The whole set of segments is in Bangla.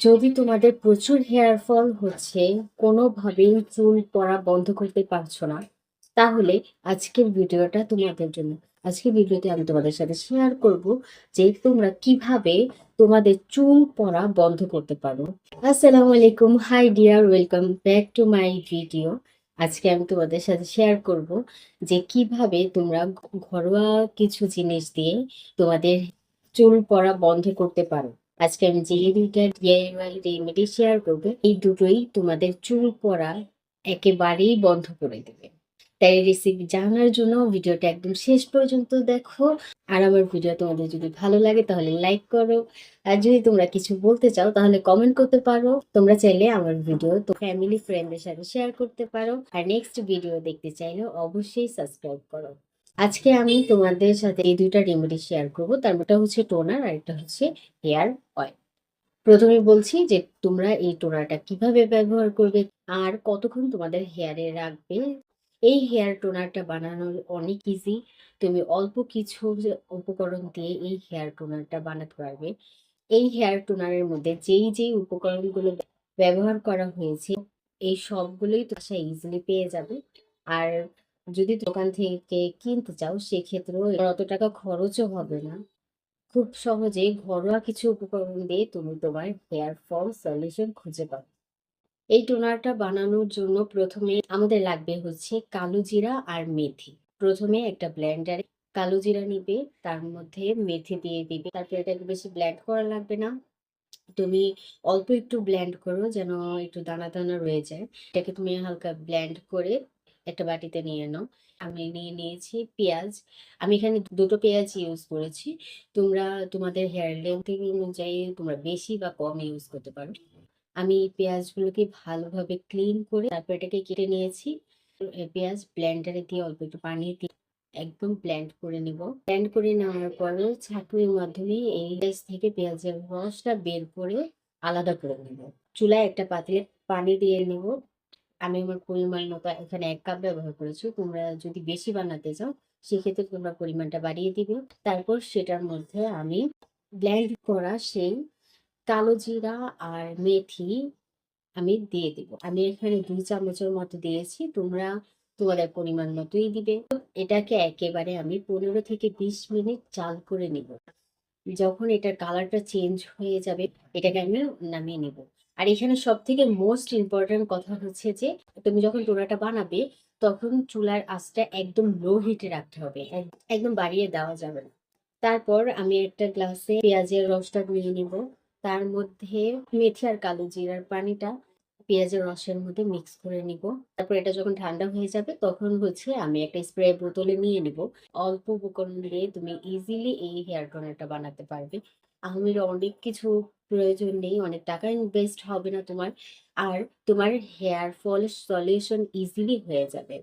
যদি তোমাদের প্রচুর হেয়ার ফল হচ্ছে, কোনোভাবেই চুল পড়া বন্ধ করতে পারছ না, তাহলে আজকের ভিডিওটা তোমাদের জন্য। আজকের ভিডিওতে আমি তোমাদের সাথে শেয়ার করব যে তোমরা কীভাবে তোমাদের চুল পড়া বন্ধ করতে পারো। আসসালামু আলাইকুম। Hi dear welcome back to my video আজকে আমি তোমাদের সাথে শেয়ার করব যে কীভাবে তোমরা ঘরোয়া কিছু জিনিস দিয়ে তোমাদের চুল পড়া বন্ধ করতে পারো। আজকে আমি যে দুইটা ডিআইওয়াই রেমেডি শেয়ার করব, এই দুটোই তোমাদের চুল পড়া একেবারেই বন্ধ করে দেবে। তাই রেসিপি জানার জন্য ভিডিওটা একদম শেষ পর্যন্ত দেখো। আর আমার ভিডিও তোমাদের যদি ভালো লাগে তাহলে লাইক করো। আর যদি তোমরা কিছু বলতে চাও তাহলে কমেন্ট করতে পারো। তোমরা চাইলে আমার ভিডিও তো ফ্যামিলি ফ্রেন্ডদের সাথে শেয়ার করতে পারো। আর নেক্সট ভিডিও দেখতে চাইলে অবশ্যই সাবস্ক্রাইব করো। আজকে আমি তোমাদের সাথে এই দুইটা রেমেডি শেয়ার করব। তার মধ্যে হচ্ছে টোনার আর একটা হচ্ছে হেয়ার অয়েল। প্রথমে বলছি যে তোমরা এই টোনারটা কীভাবে ব্যবহার করবে আর কতক্ষণ তোমাদের হেয়ারে রাখবে। এই হেয়ার টোনারটা বানানো অনেক ইজি তুমি অল্প কিছু উপকরণ দিয়ে এই হেয়ার টোনারটা বানাতে পারবে। এই হেয়ার টোনারের মধ্যে যেই যেই উপকরণগুলো ব্যবহার করা হয়েছে, এই সবগুলোই তো ইজিলি পেয়ে যাবে। আর যদি দোকান থেকে কিনতে চাও, সেক্ষেত্রেও অত টাকা খরচও হবে না। খুব সহজে ঘরোয়া কিছু উপকরণ দিয়ে তুমি তোমার হেয়ার ফল সলিউশন খুঁজে পাবে। এই টোনারটা বানানোর জন্য প্রথমে আমাদের লাগবে হচ্ছে কালো জিরা আর মেথি। প্রথমে একটা ব্লেন্ডারে কালো জিরা নিবে, তার মধ্যে মেথি দিয়ে দিবে। তারপর এটাকে বেশি ব্লেন্ড করা লাগবে না। তুমি অল্প একটু ব্লেন্ড করো যেন একটু দানা দানা রয়ে যায়। এটাকে তুমি হালকা ব্লেন্ড করে একটা বাটিতে নিয়ে নাও। আমি নিয়ে নিয়েছি পেঁয়াজ। আমি এখানে দুটো পেঁয়াজ ইউজ করেছি। তোমরা তোমাদের হেয়ার লেন্থ অনুযায়ী তোমরা বেশি বা কম ইউজ করতে পারো। আমি পেঁয়াজগুলোকে ভালোভাবে ক্লিন করে তারপর এটাকে কেটে নিয়েছি। পেঁয়াজ ব্লেন্ডারে দিয়ে অল্প একটু পানি দিয়ে একদম ব্ল্যান্ড করে নিব। ব্লেন্ড করে নেওয়ার পরে ছাঁকুনির মাধ্যমে এই পেঁয়াজ থেকে পেঁয়াজের রসটা বের করে আলাদা করে নেব। চুলায় একটা পাতিলে পানি দিয়ে নেব। আমি আমার পরিমাণ মতো এখানে এক কাপ ব্যবহার করেছি। তোমরা যদি বেশি বানাতে চাও, সেক্ষেত্রে তোমরা পরিমাণটা বাড়িয়ে দিবে। তারপর সেটার মধ্যে আমি ব্ল্যান্ড করা সেই কালো জিরা আর মেথি আমি দিয়ে দিব। আমি এখানে দুই চামচের মতো দিয়েছি। তোমরা তোমাদের পরিমাণ মতোই দিবে। এটাকে একেবারে আমি পনেরো থেকে বিশ মিনিট চাল করে নিব। যখন এটার কালারটা চেঞ্জ হয়ে যাবে, এটাকে আমি নামিয়ে নিব। আর এখানে সব থেকে মোস্ট ইম্পর্টেন্ট কথা হচ্ছে যে, তুমি যখন টোনাটা বানাবে, তখন চুলার আঁচটা একদম লো হিটে রাখতে হবে। একদম বাড়িয়ে দেওয়া যাবে না। তারপর আমি একটা গ্লাসে পেঁয়াজের রসটা নিয়ে নিব। তার মধ্যে মেথি আর কালো জিরার পানিটা পেঁয়াজের রসের মধ্যে মিক্স করে নিব। তারপর এটা যখন ঠান্ডা হয়ে যাবে, তখন হচ্ছে আমি একটা স্প্রে বোতলে নিয়ে নিব। অল্প উপকরণ দিয়ে তুমি ইজিলি এই হেয়ার টোনারটা বানাতে পারবে। আহমের অনেক কিছু প্রয়োজন নেই, অনেক টাকা ইনভেস্ট হবে না তোমার। আর তোমার হেয়ার ফল সলিউশন ইজিলি হয়ে যাবে।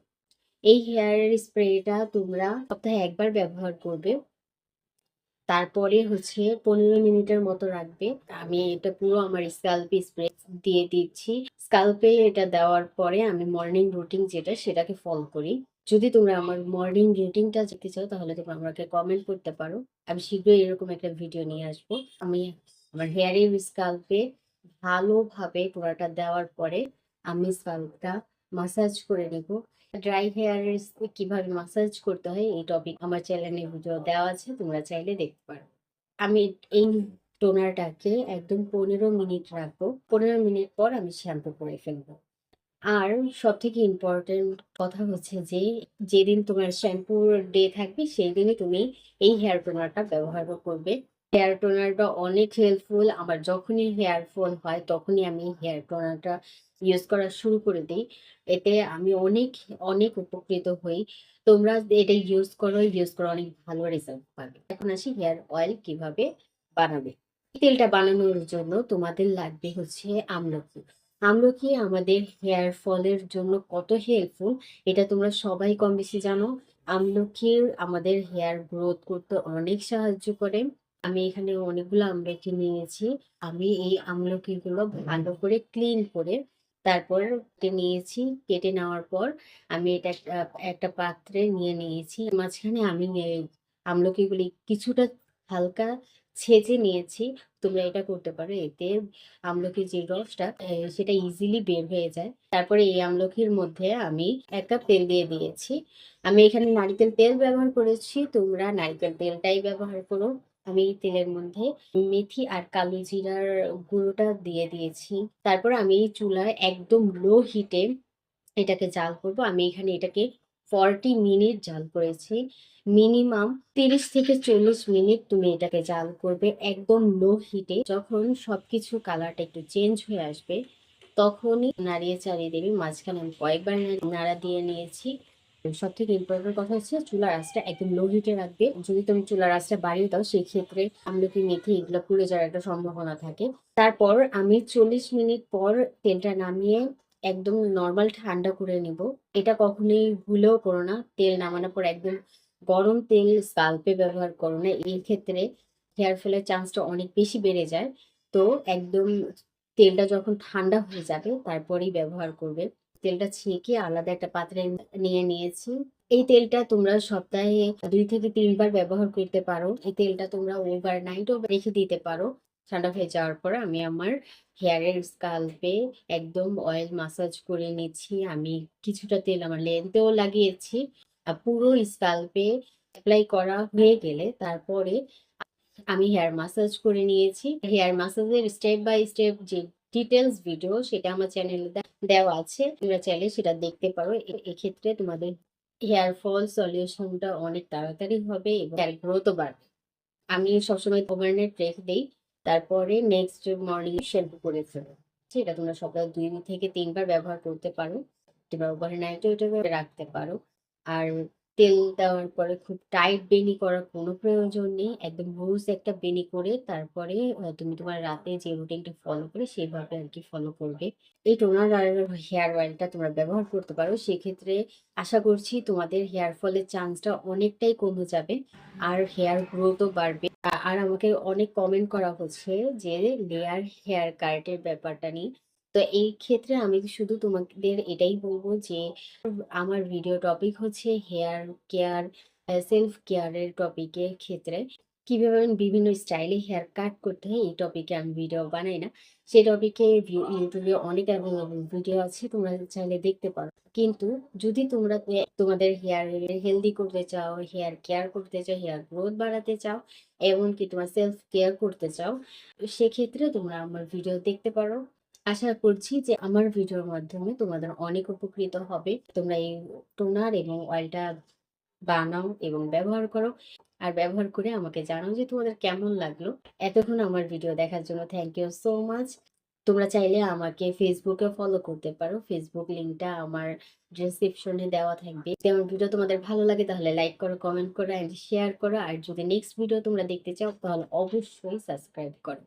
এই হেয়ার স্প্রেটা তোমরা সপ্তাহে একবার ব্যবহার করবে। তারপরে হচ্ছে পনেরো মিনিটের মতো রাখবে। আমি এটা পুরো আমার স্কাল্পে স্প্রে দিয়ে দিচ্ছি। স্কাল্পে এটা দেওয়ার পরে আমি মর্নিং রুটিন যেটা সেটাকে ফলো করি। যদি তোমরা আমার মর্নিং রুটিনটা যেতে চাও তাহলে তোমরা আমাকে কমেন্ট করতে পারো। আমি শীঘ্রই এরকম একটা ভিডিও নিয়ে আসব। আমি আমার হেয়ারের স্কাল্পে ভালোভাবে টোনাটা দেওয়ার পরে আমি স্কাল্পটা মাসাজ করে নেব। ড্রাই হেয়ারের কীভাবে মাসাজ করতে হয় এই টপিক আমার চ্যানেলে ভিডিও দেওয়া আছে, তোমরা চাইলে দেখতে পারো। আমি এই টোনারটাকে একদম পনেরো মিনিট রাখব, পনেরো মিনিট পর আমি শ্যাম্পু করে ফেলব। আর সব থেকে ইম্পর্টেন্ট কথা হচ্ছে যে, যেদিন তোমার শ্যাম্পুর ডে থাকবে সেই দিনই তুমি এই হেয়ার টোনারটা ব্যবহার করবে। হেয়ার টোনারটা অনেক হেল্পফুল আমার যখনই হেয়ার ফল হয়, তখনই আমি হেয়ার টোনারটা ইউজ করা শুরু করে দিই। এতে আমি অনেক অনেক উপকৃত হই। তোমরা এটা ইউজ করো ইউজ করো অনেক ভালো রেজাল্ট পাবে। এখন আসি হেয়ার অয়েল কীভাবে বানাবে। তেলটা বানানোর জন্য তোমাদের লাগবে হচ্ছে আমলকি। আমলকি আমাদের হেয়ার ফলের জন্য কত হেল্পফুল এটা তোমরা সবাই কম বেশি জানো। আমলকির আমাদের হেয়ার গ্রোথ করতে অনেক সাহায্য করে। আমি এখানে অনেকগুলো আমলকি নিয়েছি। আমি এই আমলকিগুলো ভালো করে ক্লিন করে তারপর নিয়েছি, কেটে নেওয়ার পর আমি এটা একটা পাত্রে নিয়ে নিয়েছি। মাঝখানে আমি আমলকিগুলি কিছুটা হালকা ছেঁচে নিয়েছি। তোমরা এটা করতে পারো, এতে আমলকির যে রসটা সেটা ইজিলি বের হয়ে যায়। তারপরে এই আমলকির মধ্যে আমি এক কাপ তেল দিয়ে দিয়েছি। আমি এখানে নারকেল তেল ব্যবহার করেছি, তোমরা নারকেল তেলটাই ব্যবহার করো। আমি তেলের মধ্যে মেথি আর কালো জিরার গুঁড়োটা দিয়ে দিয়েছি। তারপর আমি এই চুলায় একদম লো হিটে এটাকে জাল করব। আমি এখানে এটাকে ফর্টি মিনিট জাল করেছি। মিনিমাম তিরিশ থেকে চল্লিশ মিনিট তুমি এটাকে জাল করবে একদম লো হিটে যখন সবকিছু কালারটা একটু চেঞ্জ হয়ে আসবে, তখনই নাড়িয়ে চাড়িয়ে দেবে। মাঝখানে আমি কয়েকবার নাড়া দিয়ে নিয়েছি। সব থেকে ইম্পর্টেন্ট কথা হচ্ছে চুলার আঁচটা একদম লো হিটে রাখবে। যদি তুমি চুলার আঁচটা বাড়িয়ে দাও সেই ক্ষেত্রে আমলকি মেথি এগুলো পুড়ে যাওয়ার একটা সম্ভাবনা থাকে। তারপর আমি চল্লিশ মিনিট পর তেলটা নামিয়ে একদম নর্মাল ঠান্ডা করে নিব। এটা কখনোই ভুলেও করো না, তেল নামানোর পর একদম গরম তেল স্কাল্পে ব্যবহার করো না। এই ক্ষেত্রে হেয়ার ফলের চান্সটা অনেক বেশি বেড়ে যায়। তো একদম তেলটা যখন ঠান্ডা হয়ে যাবে, তারপরেই ব্যবহার করবে। তেলটা ছেঁকে আলাদা একটা পাত্রে নিয়ে নিয়েছি। এই তেলটা তোমরা সপ্তাহে দুই থেকে তিনবার ব্যবহার করতে পারো। এই তেলটা তোমরা ওভার নাইটও রেখে দিতে পারো। ঠান্ডা হয়ে যাওয়ার পর আমি আমার হেয়ারের স্কাল্পে একদম অয়েল মাসাজ করে নিচ্ছি। আমি কিছুটা তেল আমার লেন্থেও লাগিয়েছি। আর পুরো স্কাল্পে অ্যাপ্লাই করা হয়ে গেলে তারপরে আমি হেয়ার মাসাজ করে নিয়েছি। হেয়ার মাসাজের স্টেপ বাই স্টেপ যে ডিটেলস ভিডিও সেটা আমার চ্যানেলে দেওয়া আছে। তোমরা চাইলে সেটা দেখতে পারো। এক্ষেত্রে তোমাদের হেয়ার ফল সলিউশনটা অনেক তাড়াতাড়ি হবে এবং হেয়ার গ্রোথও বাড়বে। আমি সবসময় ওভারনাইট রেখে দিই, তারপরে নেক্সট মর্নিং শ্যাম্পু করে ফেলো। সেটা তোমরা সপ্তাহে দুই থেকে তিনবার ব্যবহার করতে পারো। তোমরা ওভারনাইটও এটা রাখতে পারো। আর তেল দেওয়ার পরে খুব টাইট বেনি করার কোনো প্রয়োজন নেই। একদম লুজ একটা বেনি করে তারপরে তুমি তোমার রাতে যে রুটিনটা ফলো করে সেভাবে আর কি ফলো করবে। এই টোনার আর হেয়ার অয়েলটা তোমরা ব্যবহার করতে পারো। সেক্ষেত্রে আশা করছি তোমাদের হেয়ার ফলের চান্সটা অনেকটাই কমে যাবে আর হেয়ার গ্রোথও বাড়বে। আর আমাকে অনেক কমেন্ট করা হচ্ছে যে লেয়ার হেয়ার কার্টের ব্যাপারটা নিয়ে। তো এই ক্ষেত্রে আমি শুধু তোমাদের এটাই বলব যে, আমার ভিডিও টপিক হচ্ছে হেয়ার কেয়ার সেলফ কেয়ারের টপিকের ক্ষেত্রে। কীভাবে বিভিন্ন স্টাইলে হেয়ার কাট করতে হয়, এই টপিকে আমি ভিডিও বানাই না। সেই টপিকে ইউটিউবে অনেক অ্যাভেলেবল ভিডিও আছে, তোমরা চাইলে দেখতে পারো। কিন্তু যদি তোমরা তোমাদের হেয়ার হেলদি করতে চাও হেয়ার কেয়ার করতে চাও হেয়ার গ্রোথ বাড়াতে চাও, এমনকি তোমার সেলফ কেয়ার করতে চাও, সেক্ষেত্রে তোমরা আমার ভিডিও দেখতে পারো। আশা করছি যে আমার ভিডিওর মাধ্যমে তোমাদের অনেক উপকৃত হবে। তোমরা এই টোনার এবং অয়েলটা বানাও এবং ব্যবহার করো। আর ব্যবহার করে আমাকে জানাও যে তোমাদের কেমন লাগল। এতক্ষণ আমার ভিডিও দেখার জন্য থ্যাংক ইউ সো মাচ তোমরা চাইলে আমাকে ফেসবুকে ফলো করতে পারো। ফেসবুক লিঙ্কটা আমার ডেসক্রিপশনে দেওয়া থাকবে। যদি আমার ভিডিও তোমাদের ভালো লাগে তাহলে লাইক করো কমেন্ট করো অ্যান্ড শেয়ার করো। আর যদি নেক্সট ভিডিও তোমরা দেখতে চাও তাহলে অবশ্যই সাবস্ক্রাইব করো।